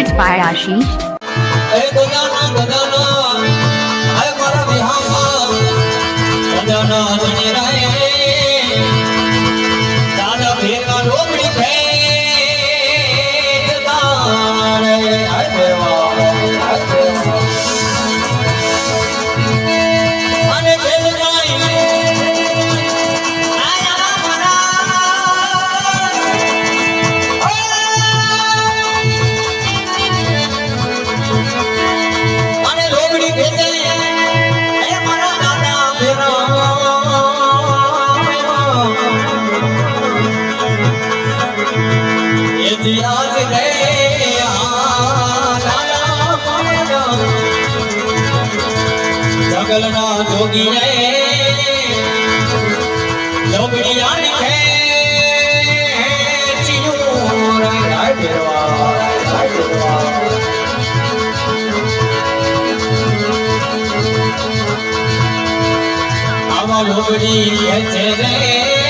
Presented by Ashish. દિયાજ રે જગલના જોગી રે લોગડિયા નિખે ચિયું રાય ફેરવા રાય ફેરવા આવા લોગડી રે.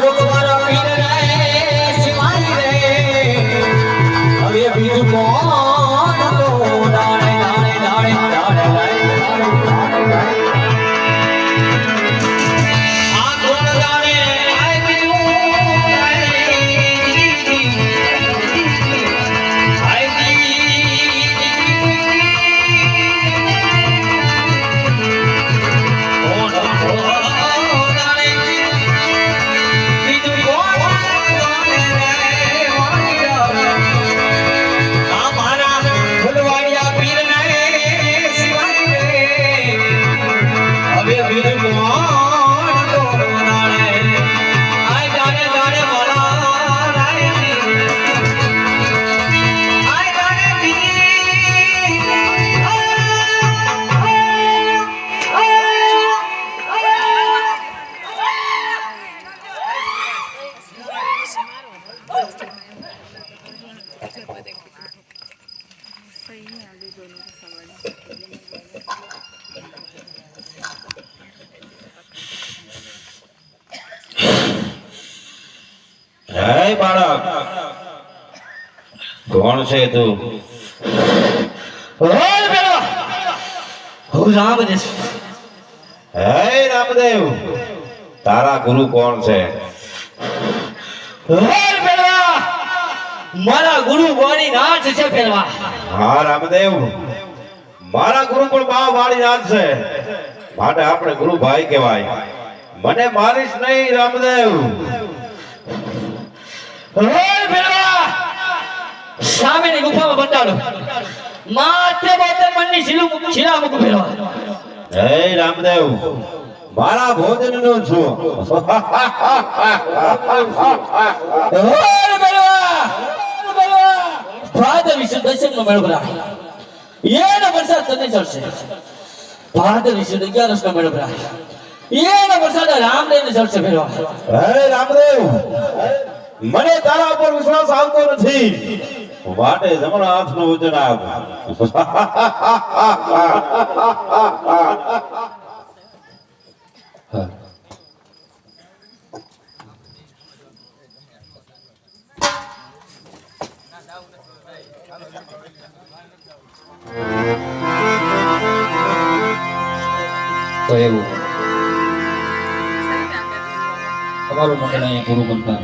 મારા છોક હે બાળક કોણ છે તું? ઓય હું રામ હે રામદેવ તારા ગુરુ કોણ છે? ઓય મારા ગોરી નાચ છે પેલવા હા રામદેવ. મારા ગુરુ પણ બા વાળી નાથ છે. માટે આપણે ગુરુ ભાઈ કહેવાય. મને મારીશ નહીં રામદેવ. સામેની ગુફામાં બંધાડો. માથે માથે મનની શિલુ શિલા મુક પેલવા હે રામદેવ. મારા ભોજન નો છું ભાદ વિશે દર્શન નો મેળો કરાય એનો વરસાદ તને ચડશે ભાદ વિશે અગિયારસ નો મેળો કરાય એનો વરસાદ રામ લઈને ચડશે પેલવા હે રામદેવ મને તારા ઉપર વિશ્વાસ આવતો નથી માટે જમણા હાથનું વચન આપ તો એવું. તમારું મંડળ અહીંયા પૂરું બનતા